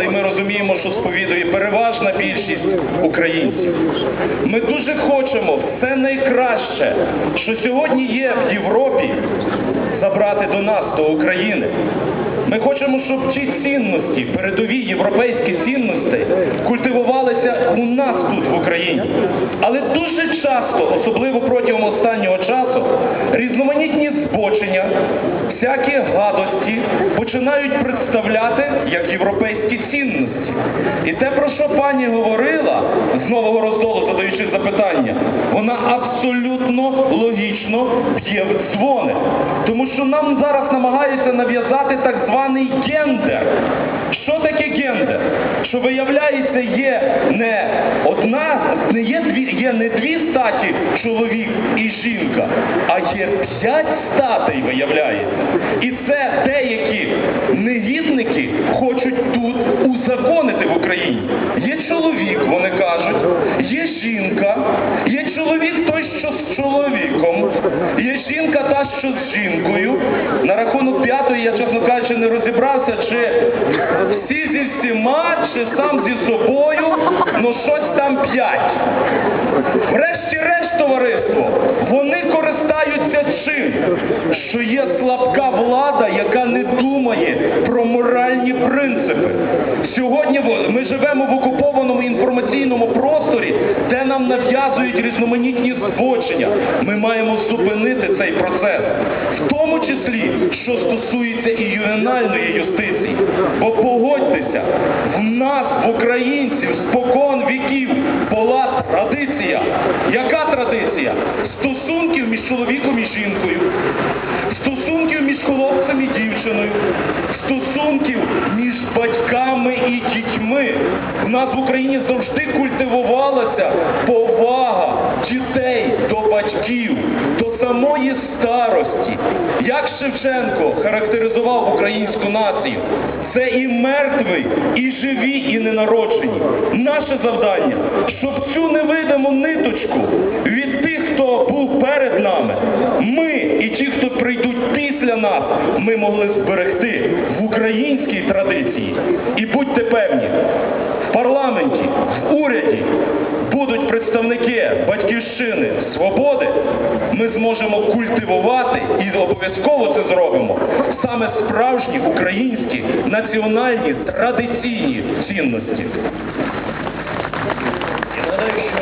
але й ми розуміємо, що сповідує переважна більшість українців. Ми дуже хочемо все найкраще, що сьогодні є в Європі, забрати до нас, до України. Ми хочемо, щоб ті цінності, передові європейські цінності, культивувалися у нас тут, в Україні. Але дуже часто, особливо протягом останнього часу, різноманітні збочення, всякі гадості починають представляти як європейські цінності. І те, про що пані говорила з нового роздолу, задаючи запитання, вона абсолютно логічно б'є в дзвони. Тому що нам зараз намагаються нав'язати так званий гендер. Що виявляється, є не одна, не є дві, є не дві статі чоловік і жінка, а є п'ять статей, виявляється. І це деякі негідники хочуть тут узаконити в Україні. Є чоловік, вони кажуть, є жінка, є чоловік той, що з чоловіком, є жінка та, що з жінкою. На рахунок п'ятої, я, чесно кажучи, не розібрався, чи всі зі всіма, чи сам зі собою, ну щось там п'ять. Врешті-решт, товариство, вони користаються чим? Що є слабка влада, яка не думає про моральні принципи. Сьогодні ми живемо в окупованому інформаційному просторі, де нам нав'язують різноманітні збочення. Ми маємо зупинити цей процес, в тому числі, що стосується і ювенальної юстиції. Бо погодьтеся, в нас, українців, спокон віків була традиція. Яка традиція? Стосунків між чоловіком і жінкою, стосунків між хлопцем і дівчиною, стосунків між батьками і дітьми. В нас в Україні завжди культивувалася повага дітей до батьків, до самої старості. Як Шевченко характеризував українську націю, це і мертвий, і живі, і ненароджені. Наше завдання, щоб цю невидиму ниточку від тих, хто був перед нами, ми і ті, хто прийдуть після нас, ми могли зберегти в українській традиції. І будьте певні, в парламенті, в уряді будуть представники батьківщини ми зможемо культивувати і обов'язково це зробимо саме справжні українські національні традиційні цінності.